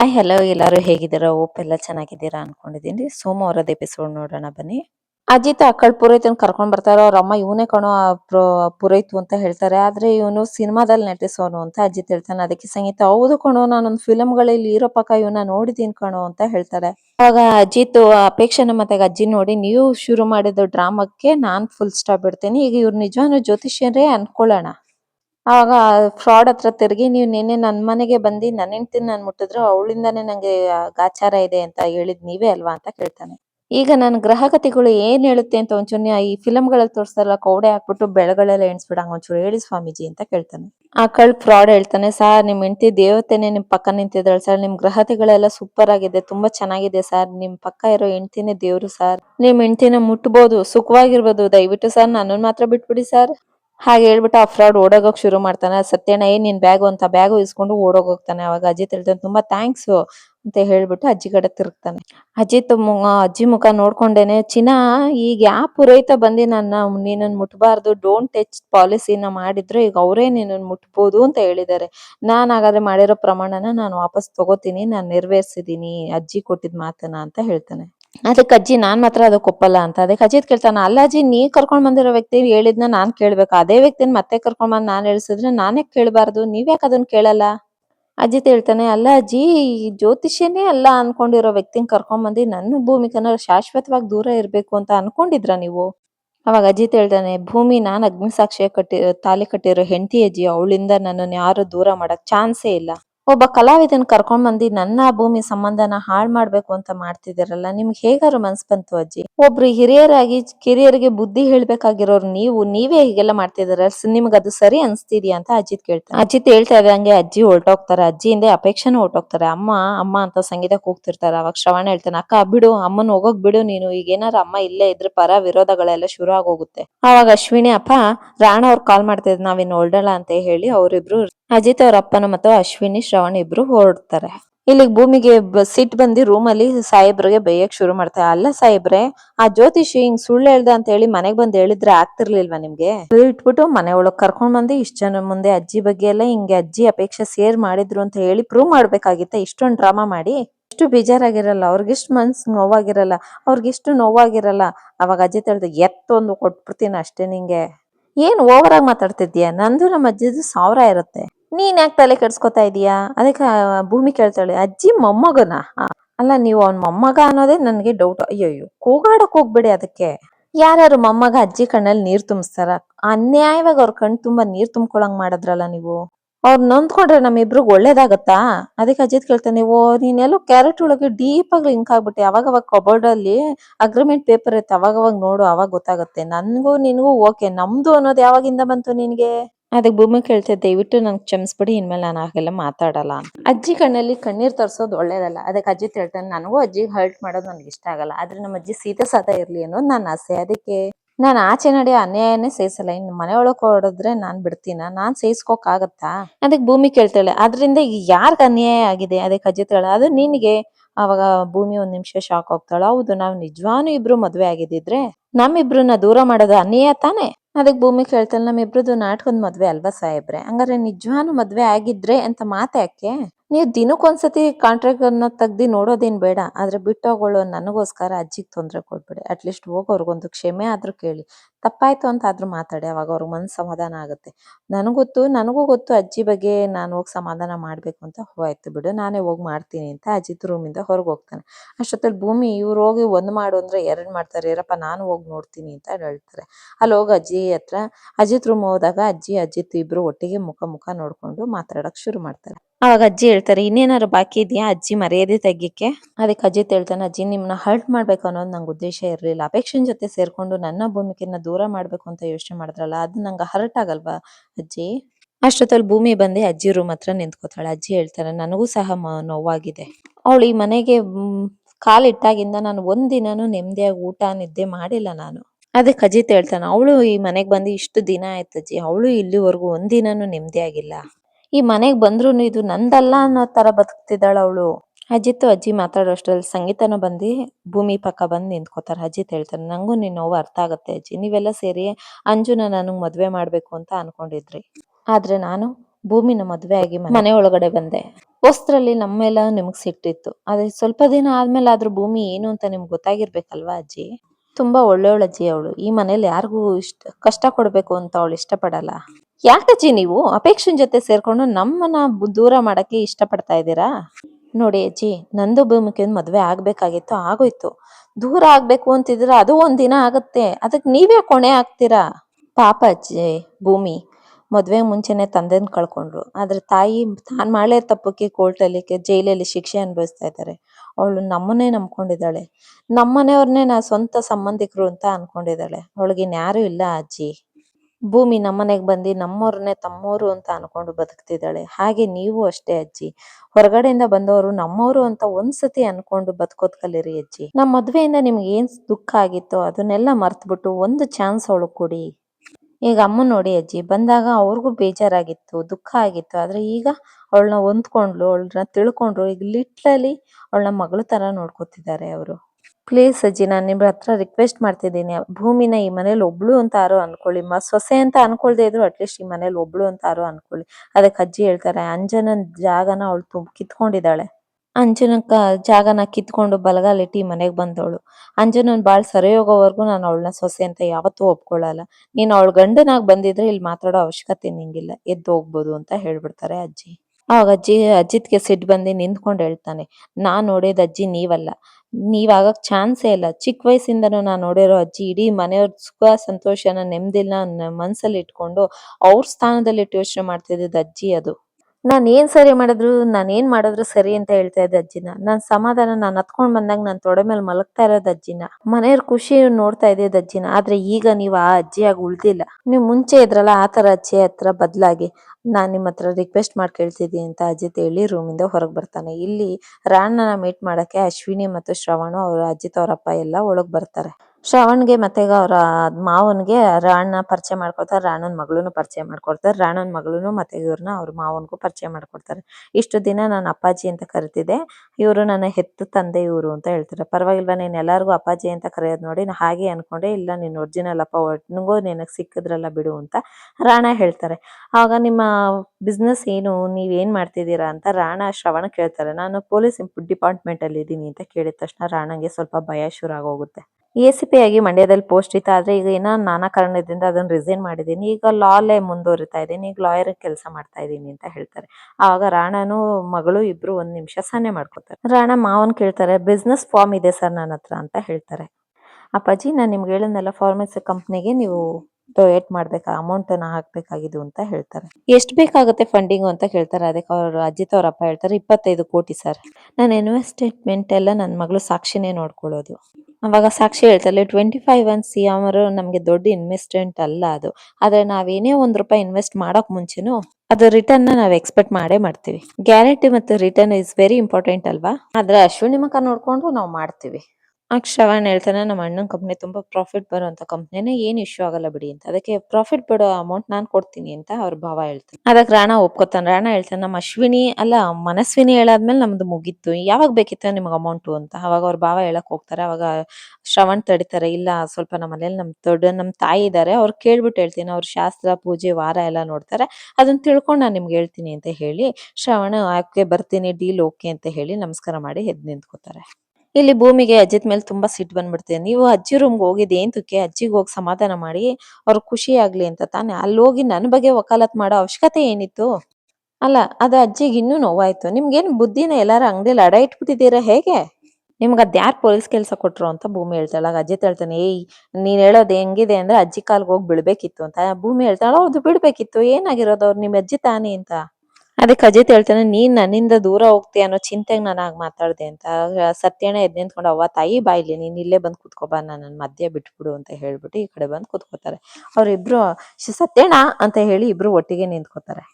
Hi hello ಎಲ್ಲರೂ ಹೇಗಿದ್ದೀರಾ? ಓಪ್ ಎಲ್ಲ ಚೆನ್ನಾಗಿದ್ದೀರಾ ಅನ್ಕೊಂಡಿದ್ದೀನಿ. ಸೋಮವಾರದ ಎಪಿಸೋಡ್ ನೋಡೋಣ ಬನ್ನಿ. ಅಜಿತ್ ಅಕ್ಕಳ್ ಪುರೋಹಿತನ್ ಕರ್ಕೊಂಡ್ ಬರ್ತಾರೋ? ಅವ್ರ ಅಮ್ಮ ಇವನೇ ಕಣೋ ಪುರೋಹಿತು ಅಂತ ಹೇಳ್ತಾರೆ. ಆದ್ರೆ ಇವನು ಸಿನಿಮಾದಲ್ಲಿ ನಟಿಸೋನು ಅಂತ ಅಜಿತ್ ಹೇಳ್ತಾನೆ. ಅದಕ್ಕೆ ಸಂಗೀತ, ಹೌದು ಕಣೋ, ನಾನೊಂದು ಫಿಲಮ್ಗಳಲ್ಲಿ ಇರೋ ಪಕ್ಕ ಇವನ್ನ ನೋಡಿದೀನಿ ಕಣೋ ಅಂತ ಹೇಳ್ತಾರೆ. ಅವಾಗ ಅಜಿತ್ ಅಪೇಕ್ಷನ ಮತ್ತೆ ಅಜ್ಜಿ ನೋಡಿ, ನೀವು ಶುರು ಮಾಡಿದ ಡ್ರಾಮಕ್ಕೆ ನಾನ್ ಫುಲ್ ಸ್ಟಾಪ್ ಬಿಡ್ತೀನಿ. ಈಗ ಇವ್ರು ನಿಜವಾನು ಜ್ಯೋತಿಷ್ಯರೇ ಅನ್ಕೊಳ್ಳೋಣ. ಆವಾಗ ಫ್ರಾಡ್ ಹತ್ರ ತಿರುಗಿ ನೀವು ನಿನ್ನೆ ನನ್ ಮನೆಗೆ ಬಂದಿ ನನ್ನ ಹೆಂಡ್ತಿನ ನಾನ್ ಮುಟ್ಟಿದ್ರು, ಅವಳಿಂದಾನೇ ನಂಗೆ ಗಾಚಾರ ಇದೆ ಅಂತ ಹೇಳಿದ್ ನೀವೇ ಅಲ್ವಾ ಅಂತ ಕೇಳ್ತಾನೆ. ಈಗ ನನ್ನ ಗ್ರಹಗತಿಗಳು ಏನ್ ಹೇಳುತ್ತೆ ಅಂತ ಒಂಚೂರು ಈ ಈ ಫಿಲಂಗಳಲ್ಲಿ ತೋರಿಸ್ತಾರಲ್ಲ ಕೌಡೆ ಹಾಕ್ಬಿಟ್ಟು ಬೆಳಗಳೆಲ್ಲ ಎಣಿಸ್ಬಿಡಂಗ ಒಂಚೂರು ಹೇಳಿ ಸ್ವಾಮೀಜಿ ಅಂತ ಕೇಳ್ತಾನೆ. ಆ ಕಳ್ ಫ್ರಾಡ್ ಹೇಳ್ತಾನೆ, ಸರ್ ನಿಮ್ ಹೆಂಡತಿ ದೇವತೆನೆ ನಿಮ್ ಪಕ್ಕ ನಿಂತಿದ್ದಾಳೆ ಸರ್, ನಿಮ್ ಗ್ರಹತೆಗಳೆಲ್ಲ ಸೂಪರ್ ಆಗಿದೆ, ತುಂಬಾ ಚೆನ್ನಾಗಿದೆ ಸರ್, ನಿಮ್ ಪಕ್ಕ ಇರೋ ಹೆಂಡ್ತಿನೇ ದೇವ್ರು ಸರ್. ನಿಮ್ ಹೆಂಡ್ತಿನ ಮುಟ್ಬೋದು, ಸುಖವಾಗಿರ್ಬೋದು, ದಯವಿಟ್ಟು ಸರ್, ನನ್ನನ್ ಮಾತ್ರ ಬಿಟ್ಬಿಡಿ ಸರ್. ಹಾಗೆ ಹೇಳ್ಬಿಟ್ಟು ಆ ಫ್ರಾಡ್ ಓಡೋಗಕ್ ಶುರು ಮಾಡ್ತಾನೆ. ಸತ್ಯಣ್ಣ, ಏನ್ ನಿನ್ ಬ್ಯಾಗು ಅಂತ ಬ್ಯಾಗು ಇಸ್ಕೊಂಡು ಓಡೋಗೋಗ್ತಾನೆ ಅವಾಗ. ಅಜಿತ್ ಹೇಳ್ತಾನೆ, ತುಂಬಾ ಥ್ಯಾಂಕ್ಸ್ ಅಂತ ಹೇಳ್ಬಿಟ್ಟು ಅಜ್ಜಿ ಕಡೆ ತಿರುಗ್ತಾನೆ. ಅಜಿತ್ ಅಜ್ಜಿ ಮುಖ ನೋಡ್ಕೊಂಡೇನೆ, ಚಿನ್ನ ಈಗ ಯಾ ಪುರೋಹಿತ ಬಂದಿ ನನ್ನ, ನೀನನ್ ಮುಟ್ಬಾರ್ದು. ಡೋಂಟ್ ಟಚ್ ಪಾಲಿಸಿನ ಮಾಡಿದ್ರು ಈಗ ಅವರೇ ನಿನ್ನನ್ ಮುಟ್ಬೋದು ಅಂತ ಹೇಳಿದ್ದಾರೆ. ನಾನ್ ಹಾಗಾದ್ರೆ ಮಾಡಿರೋ ಪ್ರಮಾಣನ ನಾನು ವಾಪಸ್ ತಗೋತೀನಿ. ನಾನ್ ನೆರವೇರ್ಸಿದೀನಿ. ಅಜ್ಜಿ ಕೊಟ್ಟಿದ್ ಮಾತನ್ನ ಅಂತ ಹೇಳ್ತಾನೆ. ಅದಕ್ಕೆ ಅಜ್ಜಿ, ನಾನ್ ಮಾತ್ರ ಅದಕ್ಕೆ ಒಪ್ಪಲ್ಲ ಅಂತ. ಅದಕ್ಕೆ ಅಜಿತ್ ಕೇಳ್ತಾನ ಅಲ್ಲ ಅಜ್ಜಿ ನೀ ಕರ್ಕೊಂಡ್ ಬಂದಿರೋ ವ್ಯಕ್ತಿ ಹೇಳಿದ್ನ ನಾನ್ ಕೇಳ್ಬೇಕು. ಅದೇ ವ್ಯಕ್ತಿನ ಮತ್ತೆ ಕರ್ಕೊಂಡ್ ಬಂದ್ ನಾನ್ ಹೇಳ್ಸಿದ್ರೆ ನಾನೇ ಕೇಳ್ಬಾರ್ದು. ನೀವ್ಯಾಕ್ ಅದನ್ನ ಕೇಳಲ್ಲ? ಅಜ್ಜಿ ಹೇಳ್ತಾನೆ ಅಲ್ಲ ಅಜ್ಜಿ ಜ್ಯೋತಿಷ್ಯನೇ ಅಲ್ಲ ಅನ್ಕೊಂಡಿರೋ ವ್ಯಕ್ತಿನ ಕರ್ಕೊಂಡ್ ಬಂದಿ, ನನ್ನ ಭೂಮಿಕನ ಶಾಶ್ವತವಾಗಿ ದೂರ ಇರ್ಬೇಕು ಅಂತ ಅನ್ಕೊಂಡಿದ್ರ ನೀವು? ಅವಾಗ ಅಜಿತ್ ಹೇಳ್ತಾನೆ, ಭೂಮಿ, ನಾನ್ ಅಗ್ನಿ ಸಾಕ್ಷಿಯ ಕಟ್ಟಿ, ತಾಲಿ ಕಟ್ಟಿರೋ ಹೆಂಡತಿ ಅಜ್ಜಿ, ಅವಳಿಂದ ನನ್ನನ್ನು ಯಾರು ದೂರ ಮಾಡಕ್ ಚಾನ್ಸೇ ಇಲ್ಲ. ಒಬ್ಬ ಕಲಾವಿದನ್ ಕರ್ಕೊಂಡ್ ಬಂದು ನನ್ನ ಭೂಮಿ ಸಂಬಂಧನ ಹಾಳ್ ಮಾಡ್ಬೇಕು ಅಂತ ಮಾಡ್ತಿದಿರಲ್ಲ ನಿಮ್ಗೆ ಹೇಗಾರು ಮನ್ಸ್ ಬಂತು ಅಜ್ಜಿ? ಒಬ್ರು ಹಿರಿಯರಾಗಿ, ಕಿರಿಯರಿಗೆ ಬುದ್ಧಿ ಹೇಳ್ಬೇಕಾಗಿರೋರು ನೀವು, ನೀವೇ ಹೀಗೆಲ್ಲ ಮಾಡ್ತಿದಾರ ನಿಮ್ಗೆ ಅದು ಸರಿ ಅನ್ಸ್ತಿದ್ಯಾ ಅಂತ ಅಜಿತ್ ಕೇಳ್ತಾರೆ ಅಜಿತ್ ಹೇಳ್ತಾ ಇದ್ದಂಗೆ ಅಜ್ಜಿ ಹೊರಟೋಗ್ತಾರೆ, ಅಜ್ಜಿ ಹಿಂದೆ ಅಪೇಕ್ಷೆನೂ ಹೊರಟೋಗ್ತಾರೆ, ಅಮ್ಮ ಅಮ್ಮ ಅಂತ ಸಂಗೀತ ಹೋಗ್ತಿರ್ತಾರೆ ಅವಾಗ ಶ್ರವಣ ಹೇಳ್ತಾನೆ, ಅಕ್ಕ, ಬಿಡು, ಅಮ್ಮನ್ ಹೋಗೋಕ್ ಬಿಡು ನೀನು, ಈಗ ಏನಾರ ಅಮ್ಮ ಇಲ್ಲೇ ಇದ್ರ ಪರ ವಿರೋಧಗಳೆಲ್ಲ ಶುರು ಆಗೋಗುತ್ತೆ ಅವಾಗ ಅಶ್ವಿನಿ, ಅಪ್ಪ, ರಾಣ ಅವ್ರು ಕಾಲ್ ಮಾಡ್ತಿದ್ರು ನಾವಿನ್ ಹೊರಡಲ್ಲ ಅಂತ ಹೇಳಿ ಅವರಿಬ್ರು ಅಜಿತ್ ಅವ್ರ ಅಪ್ಪನ ಮತ್ತು ಅಶ್ವಿನಿ, ಶ್ರವಣ್ ಇಬ್ರು ಹೊರಡ್ತಾರೆ. ಇಲ್ಲಿ ಭೂಮಿಗೆ ಸಿಟ್ ಬಂದಿ ರೂಮ್ ಅಲ್ಲಿ ಸಾಹೇಬ್ರಿಗೆ ಬೈಯಕ್ ಶುರು ಮಾಡ್ತಾರೆ. ಅಲ್ಲ ಸಾಹೇಬ್ರೆ, ಆ ಜ್ಯೋತಿಷಿ ಹಿಂಗ್ ಸುಳ್ಳು ಹೇಳ್ದ ಅಂತ ಹೇಳಿ ಮನೆಗ್ ಬಂದ್ ಹೇಳಿದ್ರೆ ಆಗ್ತಿರ್ಲಿಲ್ವಾ ನಿಮ್ಗೆ? ಇಟ್ಬಿಟ್ಟು ಮನೆ ಒಳಗ್ ಕರ್ಕೊಂಡ್ ಬಂದು ಇಷ್ಟ ಜನ ಮುಂದೆ ಅಜ್ಜಿ ಬಗ್ಗೆ ಎಲ್ಲ ಹಿಂಗೆ ಅಜ್ಜಿ ಅಪೇಕ್ಷೆ ಸೇರ್ ಮಾಡಿದ್ರು ಅಂತ ಹೇಳಿ ಪ್ರೂವ್ ಮಾಡ್ಬೇಕಾಗಿತ್ತ? ಇಷ್ಟೊಂದ್ ಡ್ರಾಮಾ ಮಾಡಿ? ಎಷ್ಟು ಬೇಜಾರಾಗಿರಲ್ಲ, ಅವ್ರಿಗೆಷ್ಟು ಮನ್ಸ್ ನೋವಾಗಿರಲ್ಲ, ಅವ್ರಿಗೆಷ್ಟು ನೋವಾಗಿರಲ್ಲ. ಅವಾಗ ಅಜ್ಜಿ ತಳ್ದ ಎತ್ತೊಂದು ಕೊಟ್ಬಿಡ್ತೀನಿ ಅಷ್ಟೇ ನಿಂಗೆ. ಏನ್ ಓವರ್ ಆಗಿ ಮಾತಾಡ್ತಿದ್ಯಾ? ನಂದು ನಮ್ಮ ಅಜ್ಜಿದು ಸಾವಿರ ಇರುತ್ತೆ. ನೀನ್ ಯಾಕೆ ತಲೆ ಕೆಡ್ಸ್ಕೊತಾ ಇದೀಯಾ? ಅದಕ್ಕೆ ಭೂಮಿ ಕೇಳ್ತಾಳೆ, ಅಜ್ಜಿ, ಮೊಮ್ಮಗನ? ಅಲ್ಲ, ನೀವು ಅವ್ನ ಮೊಮ್ಮಗ ಅನ್ನೋದೇ ನನ್ಗೆ ಡೌಟ್ ಅಯ್ಯಯ್ಯೋ, ಕೂಗಾಡಕ್ ಹೋಗ್ಬೇಡಿ ಅದಕ್ಕೆ. ಯಾರ್ಯಾರು ಮೊಮ್ಮಗ, ಅಜ್ಜಿ ಕಣ್ಣಲ್ಲಿ ನೀರ್ ತುಂಬಿಸ್ತಾರ? ಅನ್ಯಾಯವಾಗಿ ಅವ್ರ ಕಣ್ ತುಂಬಾ ನೀರ್ ತುಂಬ್ಕೊಳಂಗ್ ಮಾಡಿದ್ರಲ್ಲ ನೀವು? ಅವ್ರ್ ನೊಂದ್ಕೊಂಡ್ರೆ ನಮ್ಮಿಬ್ರಿಗ್ ಒಳ್ಳೇದಾಗತ್ತಾ? ಅದಕ್ಕೆ ಅಜಿತ್ ಕೇಳ್ತಾನೆ, ಓ, ನೀನೆಲ್ಲೋ ಕ್ಯಾರೆಟ್ ಒಳಗೆ ಡೀಪ್ ಆಗಿ ಲಿಂಕ್ ಆಗ್ಬಿಟ್ಟೆ. ಅವಾಗ ಅವಾಗ ಕಬೋರ್ಡ್ ಅಲ್ಲಿ ಅಗ್ರಿಮೆಂಟ್ ಪೇಪರ್ ಇರುತ್ತೆ ಅವಾಗ ಅವಾಗ ನೋಡು, ಅವಾಗ ಗೊತ್ತಾಗುತ್ತೆ. ನನ್ಗೂ ನಿನ್ಗೂ ಓಕೆ ನಮ್ದು ಅನ್ನೋದು ಯಾವಾಗಿಂದ ಬಂತು ನಿನ್ಗೆ? ಅದಕ್ಕೆ ಭೂಮಿ ಕೇಳ್ತೆ, ದಯವಿಟ್ಟು ನನಗೆ ಕ್ಷಮಿಸ್ಬಿಡಿ, ಇನ್ಮೇಲೆ ನಾನು ಹಾಗೆಲ್ಲ ಮಾತಾಡಲ್ಲ. ಅಜ್ಜಿ ಕಣ್ಣಲ್ಲಿ ಕಣ್ಣೀರ್ ತರ್ಸೋದು ಒಳ್ಳೇದಲ್ಲ. ಅದಕ್ಕೆ ಅಜ್ಜಿ ಹೇಳ್ತಾನೆ ನನಗೂ ಅಜ್ಜಿಗೆ ಹರ್ಟ್ ಮಾಡೋದು ನನಗೆ ಇಷ್ಟ ಆಗಲ್ಲ. ಆದ್ರೆ ನಮ್ಮ ಅಜ್ಜಿ ಸೀತೆ ಸಾದ ಇರ್ಲಿ ಅನ್ನೋದು ನನ್ನ ಆಸೆ. ಅದಕ್ಕೆ ನಾನು ಆಚೆ ನಡೆಯೋ ಅನ್ಯಾಯನೇ ಸಹಿಸಲ್ಲ ಇನ್ನು ಮನೆ ಒಳಗ್ ಹೊಡೆದ್ರೆ ನಾನು ಬಿಡ್ತೀನ? ನಾನು ಸಹಿಸ್ಕೋಕ್ ಆಗತ್ತಾ? ಅದಕ್ಕೆ ಭೂಮಿ ಕೇಳ್ತಾಳೆ ಅದರಿಂದ ಈಗ ಯಾರಿಗೆ ಅನ್ಯಾಯ ಆಗಿದೆ? ಅದಕ್ಕೆ ಅಜ್ಜಿ ತೇಳ ಅದು ನಿನಗೆ. ಅವಾಗ ಭೂಮಿ ಒಂದ್ ನಿಮಿಷ ಶಾಕ್ ಹೋಗ್ತಾಳ? ಹೌದು, ನಾವು ನಿಜವಾನು ಇಬ್ರು ಮದ್ವೆ ಆಗಿದ್ದಿದ್ರೆ ನಮ್ಮಿಬ್ರನ್ನ ದೂರ ಮಾಡೋದು ಅನ್ಯಾಯ ತಾನೇ? ಅದಕ್ ಭೂಮಿ ಕೇಳ್ತಾಳೆ ನಮ್ಮಿಬ್ರದ್ದು ನಾಟಕದ ಮದ್ವೆ ಅಲ್ವಾ ಸಾಹೇಬ್ರೆ? ಹಂಗಾರೆ ನಿಜವಾನು ಮದ್ವೆ ಆಗಿದ್ರೆ ಅಂತ ಮಾತ ಯಾಕೆ? ನೀವು ದಿನಕ್ಕೊಂದ್ಸತಿ ಕಾಂಟ್ರಾಕ್ಟ್ ಅನ್ನ ತೆಗ್ದಿ ನೋಡೋದೇನ್ ಬೇಡ. ಆದ್ರೆ ಬಿಟ್ಟೋಗಳು ನನಗೋಸ್ಕರ ಅಜ್ಜಿಗೆ ತೊಂದ್ರೆ ಕೊಡ್ಬೇಡಿ ಅಟ್ಲೀಸ್ಟ್ ಅವ್ರಿಗೊಂದು ಕ್ಷಮೆ ಆದ್ರೂ ಕೇಳಿ. ತಪ್ಪಾಯ್ತು ಅಂತ ಆದ್ರೂ ಮಾತಾಡಿ. ಅವಾಗ ಅವ್ರಿಗೆ ಮನ್ ಸಮಾಧಾನ ಆಗುತ್ತೆ. ನನಗೊತ್ತು ನನಗೂ ಗೊತ್ತು ಅಜ್ಜಿ ಬಗ್ಗೆ ನಾನು ಹೋಗಿ ಸಮಾಧಾನ ಮಾಡ್ಬೇಕು ಅಂತ ಹೋಯ್ತು ಬಿಡು. ನಾನೇ ಹೋಗಿ ಮಾಡ್ತೀನಿ ಅಂತ ಅಜಿತ್ ರೂಮಿಂದ ಹೊರಗೆ ಹೋಗ್ತಾನೆ. ಅಷ್ಟೊತ್ತಲ್ಲಿ ಭೂಮಿ ಇವ್ರು ಹೋಗಿ ಒಂದ್ ಮಾಡು ಅಂದ್ರೆ ಎರಡ್ ಮಾಡ್ತಾರೆ. ಇರಪ್ಪ ನಾನು ಹೋಗಿ ನೋಡ್ತೀನಿ ಅಂತ ಹೇಳ್ತಾರೆ. ಅಲ್ಲಿ ಹೋಗಿ ಅಜ್ಜಿ ಹತ್ರ. ಅಜಿತ್ ರೂಮ್ ಹೋದಾಗ ಅಜ್ಜಿ, ಅಜಿತ್ ಇಬ್ರು ಒಟ್ಟಿಗೆ ಮುಖ ಮುಖ ನೋಡ್ಕೊಂಡು ಮಾತಾಡಕ್ ಶುರು ಮಾಡ್ತಾರೆ. ಅವಾಗ ಅಜ್ಜಿ ಹೇಳ್ತಾರೆ, ಇನ್ನೇನಾದ್ರು ಬಾಕಿ ಇದೆಯಾ ಅಜ್ಜಿ ಮರ್ಯಾದೆ ತೆಗಿಯಕ್ಕೆ ಅದಕ್ಕೆ ಅಜ್ಜಿ ಹೇಳ್ತಾನೆ ಅಜ್ಜಿ, ನಿಮ್ನ ಹರ್ಟ್ ಮಾಡ್ಬೇಕು ಅನ್ನೋದು ನಂಗೆ ಉದ್ದೇಶ ಇರಲಿಲ್ಲ. ಅಪೇಕ್ಷನ್ ಜೊತೆ ಸೇರ್ಕೊಂಡು ನನ್ನ ಭೂಮಿಕೆನ ದೂರ ಮಾಡ್ಬೇಕು ಅಂತ ಯೋಚನೆ ಮಾಡಿದ್ರಲ್ಲ, ಅದು ನಂಗೆ ಹರ್ಟ್ ಆಗಲ್ವಾ ಅಜ್ಜಿ? ಅಷ್ಟೊತ್ತಲ್ಲಿ ಭೂಮಿ ಬಂದು ಅಜ್ಜಿ ರೂಮ್ ಹತ್ರ ನಿಂತ್ಕೋತಾಳೆ. ಅಜ್ಜಿ ಹೇಳ್ತಾರೆ, ನನಗೂ ಸಹ ನೋವಾಗಿದೆ. ಅವಳು ಈ ಮನೆಗೆ ಕಾಲಿಟ್ಟಾಗಿಂದ ನಾನು ಒಂದಿನೂ ನೆಮ್ಮದಿಯಾಗಿ ಊಟ, ನಿದ್ದೆ ಮಾಡಿಲ್ಲ ನಾನು. ಅದಕ್ಕೆ ಅಜಿತ್ ಹೇಳ್ತಾನೆ, ಅವಳು ಈ ಮನೆಗೆ ಬಂದು ಇಷ್ಟು ದಿನ ಆಯ್ತಜ್ಜಿ. ಅವಳು ಇಲ್ಲಿವರೆಗೂ ಒಂದಿನನೂ ನೆಮ್ಮದಿಯಾಗಿಲ್ಲ ಈ ಮನೆಗ್ ಬಂದ್ರು ಇದು ನಂದಲ್ಲ ಅನ್ನೋ ತರ ಬದುಕ್ತಿದ್ದಾಳ ಅವಳು. ಅಜಿತ್ ಅಜ್ಜಿ ಮಾತಾಡೋ ಅಷ್ಟ್ರಲ್ಲಿ ಸಂಗೀತನ ಬಂದು ಭೂಮಿ ಪಕ್ಕ ಬಂದು ನಿಂತ್ಕೋತಾರೆ. ಅಜಿತ್ ಹೇಳ್ತಾರೆ ನಂಗೂ ನಿನ್ ನೋವು ಅರ್ಥ ಆಗತ್ತೆ ಅಜ್ಜಿ. ನೀವೆಲ್ಲ ಸೇರಿ ಅಂಜುನ ನನಗ್ ಮದ್ವೆ ಮಾಡ್ಬೇಕು ಅಂತ ಅನ್ಕೊಂಡಿದ್ರಿ. ಆದ್ರೆ ನಾನು ಭೂಮಿನ ಮದ್ವೆ ಆಗಿ ಮನೆ ಒಳಗಡೆ ಬಂದೆ. ವಸ್ತ್ರಲ್ಲಿ ನಮ್ಮೆಲ್ಲ ನಿಮಗ್ ಸಿಟ್ಟಿತ್ತು. ಆದ್ರೆ ಸ್ವಲ್ಪ ದಿನ ಆದ್ಮೇಲೆ ಆದ್ರೂ ಭೂಮಿ ಏನು ಅಂತ ನಿಮ್ಗೆ ಗೊತ್ತಾಗಿರ್ಬೇಕಲ್ವಾ ಅಜ್ಜಿ? ತುಂಬಾ ಒಳ್ಳೆಯವಳ ಅಜ್ಜಿ ಅವಳು ಈ ಮನೇಲಿ ಯಾರಿಗೂ ಇಷ್ಟ, ಕಷ್ಟ ಕೊಡ್ಬೇಕು ಅಂತ ಅವಳು ಇಷ್ಟಪಡಲ್ಲ. ಯಾಕಜ್ಜಿ ನೀವು? ಅಪೇಕ್ಷನ್ ಜೊತೆ ಸೇರ್ಕೊಂಡು ನಮ್ಮನ್ನ ದೂರ ಮಾಡಕ್ಕೆ ಇಷ್ಟಪಡ್ತಾ ಇದ್ದೀರಾ? ನೋಡಿ ಅಜ್ಜಿ, ನಂದು ಭೂಮಿಕೆಯಿಂದ ಮದುವೆ ಆಗ್ಬೇಕಾಗಿತ್ತು, ಆಗೋಯ್ತು. ದೂರ ಆಗ್ಬೇಕು ಅಂತಿದ್ರೆ ಅದು ಒಂದ್ ದಿನ ಆಗತ್ತೆ. ಅದಕ್ ನೀವೇ ಕೊನೆ ಆಗ್ತೀರಾ? ಪಾಪ ಅಜ್ಜಿ, ಭೂಮಿ. ಮದ್ವೆ ಮುಂಚೆನೆ ತಂದೆನ್ ಕಳ್ಕೊಂಡ್ರು. ಆದ್ರೆ ತಾಯಿ ತಾನ್ ಮಾಡಲೇ ತಪ್ಪಕ್ಕೆ ಕೋರ್ಟಲ್ಲಿ ಜೈಲಲ್ಲಿ ಶಿಕ್ಷೆ ಅನುಭವಿಸ್ತಾ ಇದ್ದಾರೆ. ಅವಳು ನಮ್ಮನ್ನೇ ನಂಬ್ಕೊಂಡಿದ್ದಾಳೆ. ನಮ್ಮನೆಯವ್ರನ್ನೇ ನಾ ಸ್ವಂತ ಸಂಬಂಧಿಕರು ಅಂತ ಅನ್ಕೊಂಡಿದ್ದಾಳೆ. ಅವಳಿಗೆ ಇನ್ಯಾರು ಇಲ್ಲ ಅಜ್ಜಿ. ಭೂಮಿ ನಮ್ಮನೆಗೆ ಬಂದು ನಮ್ಮವ್ರನ್ನೇ ತಮ್ಮೋರು ಅಂತ ಅನ್ಕೊಂಡು ಬದುಕ್ತಿದ್ದಾಳೆ. ಹಾಗೆ ನೀವು ಅಷ್ಟೇ ಅಜ್ಜಿ. ಹೊರಗಡೆಯಿಂದ ಬಂದವರು ನಮ್ಮವರು ಅಂತ ಒಂದ್ಸತಿ ಅನ್ಕೊಂಡು ಬದುಕೋದ್ ಕಲೀರಿ ಅಜ್ಜಿ. ನಮ್ಮ ಮದ್ವೆಯಿಂದ ನಿಮ್ಗೆ ಏನ್ ದುಃಖ ಆಗಿತ್ತೋ ಅದನ್ನೆಲ್ಲ ಮರ್ತ್ಬಿಟ್ಟು ಒಂದು ಚಾನ್ಸ್ ಅವಳು ಕೊಡಿ. ಈಗ ಅಮ್ಮ ನೋಡಿ ಅಜ್ಜಿ, ಬಂದಾಗ ಅವ್ರಿಗೂ ಬೇಜಾರಾಗಿತ್ತು, ದುಃಖ ಆಗಿತ್ತು. ಆದರೆ ಈಗ ಅವಳನ್ನ ಹೊಂದ್ಕೊಂಡ್ಲು ಅವಳನ್ನ ತಿಳ್ಕೊಂಡ್ರು ಈಗ ಲಿಟ್ಲಲ್ಲಿ ಅವಳನ್ನ ಮಗಳು ತರ ನೋಡ್ಕೊತಿದ್ದಾರೆ ಅವರು. ಪ್ಲೀಸ್ ಅಜ್ಜಿ, ನಾನು ನಿಮ್ಮ ಹತ್ರ ರಿಕ್ವೆಸ್ಟ್ ಮಾಡ್ತಿದ್ದೀನಿ. ಭೂಮಿನ ಈ ಮನೇಲಿ ಒಬ್ಳು ಅಂತ ಆರು ಅನ್ಕೊಳ್ಳಿ. ಮ, ಸೊಸೆ ಅಂತ ಅನ್ಕೊಳ್ದೆ ಇದ್ರು ಅಟ್ಲೀಸ್ಟ್ ಈ ಮನೇಲಿ ಒಬ್ಳು ಅಂತ ಆರು ಅನ್ಕೊಳ್ಳಿ. ಅದಕ್ಕೆ ಅಜ್ಜಿ ಹೇಳ್ತಾರೆ, ಅಂಜನನ್ ಜಾಗನ ಅವಳು ತುಂಬ ಕಿತ್ಕೊಂಡಿದ್ದಾಳೆ. ಅಂಜನಕ್ಕ ಜಾಗನ ಕಿತ್ಕೊಂಡು ಬಲಗಾಲಿಟ್ಟು ಇಟ್ಟಿ ಮನೆಗ್ ಬಂದವಳು. ಅಂಜನನ್ ಬಾಳ್ ಸರಿ ಹೋಗೋವರೆಗೂ ನಾನು ಅವಳನ್ನ ಸೊಸೆ ಅಂತ ಯಾವತ್ತೂ ಒಪ್ಕೊಳ್ಳಲ್ಲ ನೀನ್ ಅವಳ ಗಂಡನಾಗ್ ಬಂದಿದ್ರೆ ಇಲ್ಲಿ ಮಾತಾಡೋ ಅವಶ್ಯಕತೆ ನಿಂಗಿಲ್ಲ. ಎದ್ದು ಹೋಗ್ಬೋದು ಅಂತ ಹೇಳ್ಬಿಡ್ತಾರೆ ಅಜ್ಜಿ. ಅವಾಗ ಅಜ್ಜಿ ಅಜ್ಜಿತ್ಗೆ ಸಿಟ್ ಬಂದು ನಿಂತ್ಕೊಂಡು ಹೇಳ್ತಾನೆ, ನಾನ್ ನೋಡಿದ ಅಜ್ಜಿ ನೀವಲ್ಲ. ನೀವ್ ಆಗಕ್ ಚಾನ್ಸೇ ಇಲ್ಲ. ಚಿಕ್ಕ ವಯಸ್ಸಿಂದನೂ ನಾನು ನೋಡಿರೋ ಅಜ್ಜಿ ಇಡೀ ಮನೆಯವ್ರ ಸುಖ, ಸಂತೋಷನ ನೆಮ್ಮದಿನ ಮನ್ಸಲ್ಲಿ ಇಟ್ಕೊಂಡು ಅವ್ರ ಸ್ಥಾನದಲ್ಲಿ ಇಟ್ಟು ಯೋಚನೆ ಮಾಡ್ತಿದ್ದ ಅಜ್ಜಿ ಅದು. ನಾನ್ ಏನ್ ಸರಿ ಮಾಡಿದ್ರು, ನಾನ್ ಏನ್ ಮಾಡಿದ್ರು ಸರಿ ಅಂತ ಹೇಳ್ತಾ ಇದ್ದೆ ಅಜ್ಜಿನ. ನಾನ್ ಸಮಾಧಾನ ನಾನ್ ಹತ್ಕೊಂಡ್ ಬಂದಾಗ ನಾನು ತೊಡೆ ಮೇಲೆ ಮಲಗ್ತಾ ಇರೋದ್ ಅಜ್ಜಿನ. ಮನೆಯವ್ರ ಖುಷಿ ನೋಡ್ತಾ ಇದ್ದಿದ್ ಅಜ್ಜಿನ. ಆದ್ರೆ ಈಗ ನೀವ್ ಆ ಅಜ್ಜಿಯಾಗಿ ಉಳ್ದಿಲ್ಲ. ನೀವ್ ಮುಂಚೆ ಇದ್ರಲ್ಲ ಆ ತರ ಅಜ್ಜಿ ಹತ್ರ ಬದಲಾಗಿ ನಾನ್ ನಿಮ್ ಹತ್ರ ರಿಕ್ವೆಸ್ಟ್ ಮಾಡಿ ಕೇಳ್ತಿದ್ದೀನಿ ಅಂತ ಅಜಿತ್ ಹೇಳಿ ರೂಮಿಂದ ಹೊರಗ್ ಬರ್ತಾನೆ. ಇಲ್ಲಿ ರಾಣನ ಮೀಟ್ ಮಾಡಕ್ಕೆ ಅಶ್ವಿನಿ ಮತ್ತು ಶ್ರವಣ ಅವ್ರ ಅಜಿತ್ ತವರಪ್ಪ ಅಪ್ಪ ಎಲ್ಲ ಒಳಗ್ ಬರ್ತಾರೆ. ಶ್ರವಣ್ಗೆ ಮತ್ತೆ ಅವರ ಮಾವನ್ಗೆ ರಾಣ್ನ ಪರಿಚಯ ಮಾಡ್ಕೊಡ್ತಾರೆ, ರಾಣನ್ ಮಗಳೂ ಪರಿಚಯ ಮಾಡ್ಕೊಡ್ತಾರೆ, ರಾಣನ್ ಮಗಳೂ ಮತ್ತೆ ಇವ್ರನ್ನ ಅವ್ರ ಮಾವನ್ಗೂ ಪರಿಚಯ ಮಾಡ್ಕೊಡ್ತಾರೆ. ಇಷ್ಟು ದಿನ ನಾನು ಅಪ್ಪಾಜಿ ಅಂತ ಕರಿತಿದ್ದೆ. ಇವರು ನನ್ನ ಹೆತ್ತು ತಂದೆ ಇವರು ಅಂತ ಹೇಳ್ತಾರೆ. ಪರವಾಗಿಲ್ವಾ, ನೀನು ಎಲ್ಲರಿಗೂ ಅಪ್ಪಾಜಿ ಅಂತ ಕರೆಯೋದು ನೋಡಿ ನಾನು ಹಾಗೆ ಅನ್ಕೊಂಡೆ, ಇಲ್ಲ ನೀನು ಒರಿಜಿನಲ್ ಅಪ್ಪ ಒಟ್ಟಿಗೂ ನಿನಗೆ ಸಿಕ್ಕಿದ್ರಲ್ಲ ಬಿಡು ಅಂತ ರಾಣ ಹೇಳ್ತಾರೆ. ಆಗ ನಿಮ್ಮ ಬಿಸ್ನೆಸ್ ಏನು ನೀವೇನು ಮಾಡ್ತಿದ್ದೀರಾ ಅಂತ ರಾಣ, ಶ್ರವಣ ಕೇಳ್ತಾರೆ. ನಾನು ಪೊಲೀಸ್ ಡಿಪಾರ್ಟ್ಮೆಂಟ್ ಅಲ್ಲಿ ಇದ್ದೀನಿ ಅಂತ ಕೇಳಿದ ತಕ್ಷಣ ರಾಣಂಗೆ ಸ್ವಲ್ಪ ಭಯ ಶುರು ಆಗೋಗುತ್ತೆ. ಎ ಪಿ ಆಗಿ ಮಂಡ್ಯದಲ್ಲಿ ಪೋಸ್ಟ್ ಇತ್ತು ಆದ್ರೆ ಈಗ ಏನೋ ನಾನಾ ಕಾರಣದಿಂದ ಅದನ್ನ ರಿಸೈನ್ ಮಾಡಿದ್ದೀನಿ. ಈಗ ಲಾಲೇ ಮುಂದುವರಿತಾ ಇದ್ದೀನಿ. ಈಗ ಲಾಯರ್ ಕೆಲಸ ಮಾಡ್ತಾ ಇದ್ದೀನಿ ಅಂತ ಹೇಳ್ತಾರೆ. ಆವಾಗ ರಾಣಾನು ಮಗಳು ಇಬ್ರು ಒಂದ್ ನಿಮಿಷ ಸನ್ನೆ ಮಾಡ್ಕೊತಾರೆ. ರಾಣ ಮಾವನ್ ಕೇಳ್ತಾರೆ ಬಿಸ್ನೆಸ್ ಫಾರ್ಮ್ ಇದೆ ಸರ್ ನನ್ನ ಹತ್ರ ಅಂತ ಹೇಳ್ತಾರೆ. ಅಪ್ಪಾಜಿ, ನಾನು ನಿಮ್ಗೆ ಹೇಳಿದ್ನೆಲ್ಲ ಫಾರ್ಮಸಿ ಕಂಪ್ನಿಗೆ ನೀವು ಡೊನೇಟ್ ಮಾಡ್ಬೇಕಾ ಅಮೌಂಟ್ ಅನ್ನ ಹಾಕ್ಬೇಕಾಗಿದ್ದು ಅಂತ ಹೇಳ್ತಾರೆ. ಎಷ್ಟು ಬೇಕಾಗುತ್ತೆ ಫಂಡಿಂಗ್ ಅಂತ ಕೇಳ್ತಾರೆ. ಅದಕ್ಕೆ ಅವ್ರ ಅಜಿತ್ ಅವ್ರ ಅಪ್ಪ ಹೇಳ್ತಾರೆ, ಇಪ್ಪತ್ತೈದು ಕೋಟಿ ಸರ್. ನಾನು ಇನ್ವೆಸ್ಟ್ಮೆಂಟ್ ಎಲ್ಲ ನನ್ನ ಮಗಳು ಸಾಕ್ಷಿನೇ ನೋಡ್ಕೊಳ್ಳೋದು. ಅವಾಗ ಸಾಕ್ಷಿ ಹೇಳ್ತಾರೆ ಟ್ವೆಂಟಿ ಫೈವ್ ಒನ್ ಸಿ ಅವರು ನಮಗೆ ದೊಡ್ಡ ಇನ್ವೆಸ್ಟ್ಮೆಂಟ್ ಅಲ್ಲ ಅದು. ಆದ್ರೆ ನಾವೇನೇ ಒಂದು ರೂಪಾಯಿ ಇನ್ವೆಸ್ಟ್ ಮಾಡೋಕೆ ಮುಂಚೆನೂ ಅದು ರಿಟರ್ನ್ ನಾವು ಎಕ್ಸ್ಪೆಕ್ಟ್ ಮಾಡೇ ಮಾಡ್ತೀವಿ. ಗ್ಯಾರಂಟಿ ಮತ್ತು ರಿಟರ್ನ್ ಇಸ್ ವೆರಿ ಇಂಪಾರ್ಟೆಂಟ್ ಅಲ್ವಾ? ಆದ್ರೆ ಅಶ್ವಿನಿ ಮುಖ ನೋಡ್ಕೊಂಡು ನಾವು ಮಾಡ್ತೀವಿ. ಆಗ ಶ್ರವಣ್ ಹೇಳ್ತಾನೆ, ನಮ್ಮ ಅಣ್ಣನ ಕಂಪ್ನಿ ತುಂಬಾ ಪ್ರಾಫಿಟ್ ಬರುವಂತ ಕಂಪ್ನಿನೇ ಏನ್ ಇಶ್ಯೂ ಆಗಲ್ಲ ಬಿಡಿ ಅಂತ. ಅದಕ್ಕೆ ಪ್ರಾಫಿಟ್ ಬಿಡೋ ಅಮೌಂಟ್ ನಾನ್ ಕೊಡ್ತೀನಿ ಅಂತ ಅವ್ರ ಭಾವ ಹೇಳ್ತಾನೆ. ಅದಕ್ಕೆ ರಾಣ ಒಪ್ಕೋತಾನೆ. ರಾಣ ಹೇಳ್ತಾನೆ, ನಮ್ಮ ಅಶ್ವಿನಿ, ಅಲ್ಲ, ಮನಸ್ವಿನಿ ಹೇಳಾದ್ಮೇಲೆ ನಮ್ದು ಮುಗಿತ್ತು ಯಾವಾಗ ಬೇಕಿತ್ತು ನಿಮ್ಗೆ ಅಮೌಂಟ್ ಅಂತ. ಅವಾಗ ಅವ್ರ ಭಾವ ಹೇಳಕ್ ಹೋಗ್ತಾರೆ. ಅವಾಗ ಶ್ರವಣ್ ತಡಿತಾರೆ, ಇಲ್ಲ, ಸ್ವಲ್ಪ ನಮ್ಮ ಮನೇಲಿ ನಮ್ ದೊಡ್ಡ ನಮ್ ತಾಯಿ ಇದಾರೆ, ಅವ್ರು ಕೇಳ್ಬಿಟ್ಟು ಹೇಳ್ತೀನಿ. ಅವ್ರ ಶಾಸ್ತ್ರ, ಪೂಜೆ, ವಾರ ಎಲ್ಲ ನೋಡ್ತಾರೆ. ಅದನ್ನ ತಿಳ್ಕೊಂಡು ನಾನು ನಿಮ್ಗೆ ಹೇಳ್ತೀನಿ ಅಂತ ಹೇಳಿ, ಶ್ರವಣ ಆಕೆ ಬರ್ತೀನಿ ಡೀಲ್ ಓಕೆ ಅಂತ ಹೇಳಿ ನಮಸ್ಕಾರ ಮಾಡಿ ಎದ್ದು ನಿಂತ್ಕೋತಾರೆ. ಇಲ್ಲಿ ಭೂಮಿಗೆ ಅಜ್ಜಿದ್ ಮೇಲೆ ತುಂಬಾ ಸಿಟ್ಟು ಬಂದ್ಬಿಡ್ತೇನೆ ನೀವು ಅಜ್ಜಿ ರೂಮ್ಗೆ ಹೋಗಿದ್ ಏಂತಕ್ಕೆ ಅಜ್ಜಿಗೆ ಹೋಗಿ ಸಮಾಧಾನ ಮಾಡಿ, ಅವ್ರ ಖುಷಿ ಆಗ್ಲಿ ಅಂತ ತಾನೆ. ಅಲ್ಲಿ ಹೋಗಿ ನನ್ ಬಗ್ಗೆ ವಕಾಲತ್ ಮಾಡೋ ಅವಶ್ಯಕತೆ ಏನಿತ್ತು? ಅಲ್ಲ, ಅದು ಅಜ್ಜಿಗೆ ಇನ್ನೂ ನೋವಾಯ್ತು. ನಿಮ್ಗೇನ್ ಬುದ್ಧಿನ ಎಲ್ಲಾರ ಅಂಗಡಿಯಲ್ಲಿ ಅಡ ಇಟ್ಬಿಟ್ಟಿದ್ದೀರಾ ಹೇಗೆ? ನಿಮ್ಗೆ ಅದ್ ಯಾರು ಪೊಲೀಸ್ ಕೆಲಸ ಕೊಟ್ರು ಅಂತ ಭೂಮಿ ಹೇಳ್ತಾಳ. ಅಜಿತ್ ಹೇಳ್ತಾನೆ, ಏಯ್, ನೀನ್ ಹೇಳೋದು ಹೆಂಗಿದೆ ಅಂದ್ರೆ ಅಜ್ಜಿ ಕಾಲ್ಗೆ ಹೋಗಿ ಬಿಡ್ಬೇಕಿತ್ತು ಅಂತ. ಭೂಮಿ ಹೇಳ್ತಾಳ, ಹೌದು ಬಿಡ್ಬೇಕಿತ್ತು ಏನಾಗಿರೋದು ಅವ್ರು ನಿಮ್ ಅಜ್ಜಿ ತಾನೇ ಅಂತ. ಅದಕ್ಕೆ ಅಜಿತ್ ಹೇಳ್ತಾನೆ, ನೀನ್ ನನ್ನಿಂದ ದೂರ ಹೋಗ್ತೀಯ ಅನ್ನೋ ಚಿಂತೆಗೆ ನಾನು ಆಗ ಮಾತಾಡ್ದೆ ಅಂತ. ಸತ್ಯನ ಎದ್ ನಿಂತ್ಕೊಂಡು ಅವ್ವ ತಾಯಿ ಬಾಯಿಲಿ, ನೀನ್ ಇಲ್ಲೇ ಬಂದ್ ಕುತ್ಕೋಬಾ ನನ್ನ ಮಧ್ಯ ಬಿಟ್ಬಿಡು ಅಂತ ಹೇಳ್ಬಿಟ್ಟು ಈ ಕಡೆ ಬಂದ್ ಕುತ್ಕೋತಾರೆ. ಅವ್ರಿಬ್ರು ಸತ್ಯಣ ಅಂತ ಹೇಳಿ ಇಬ್ರು ಒಟ್ಟಿಗೆ ನಿಂತ್ಕೋತಾರೆ.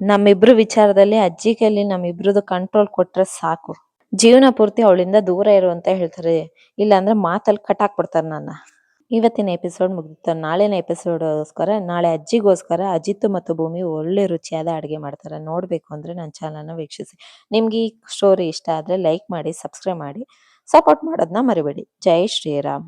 ನಮ್ಮಿಬ್ರು ವಿಚಾರದಲ್ಲಿ ಅಜ್ಜಿ ಕೈಲಿ ನಮ್ಮಿಬ್ರದ್ದು ಕಂಟ್ರೋಲ್ ಕೊಟ್ರೆ ಸಾಕು. ಜೀವನ ಪೂರ್ತಿ ಅವಳಿಂದ ದೂರ ಇರು ಅಂತ ಹೇಳ್ತಾರೆ. ಇಲ್ಲಾಂದ್ರೆ ಮಾತಲ್ಲಿ ಕಟ್ ಹಾಕ್ಬಿಡ್ತಾರೆ ನನ್ನ ಇವತ್ತಿನ ಎಪಿಸೋಡ್ ಮುಗಿದಿತ್ತು. ನಾಳೆನ ಎಪಿಸೋಡ್ಗೋಸ್ಕರ, ನಾಳೆ ಅಜ್ಜಿಗೋಸ್ಕರ ಅಜಿತ್ ಮತ್ತು ಭೂಮಿ ಒಳ್ಳೆ ರುಚಿಯಾದ ಅಡುಗೆ ಮಾಡ್ತಾರೆ. ನೋಡಬೇಕು ಅಂದ್ರೆ ನನ್ನ ಚಾನಲ್ನ ವೀಕ್ಷಿಸಿ. ನಿಮ್ಗೆ ಈ ಸ್ಟೋರಿ ಇಷ್ಟ ಆದ್ರೆ ಲೈಕ್ ಮಾಡಿ ಸಬ್ಸ್ಕ್ರೈಬ್ ಮಾಡಿ ಸಪೋರ್ಟ್ ಮಾಡೋದನ್ನ ಮರಿಬೇಡಿ. ಜೈ ಶ್ರೀರಾಮ್.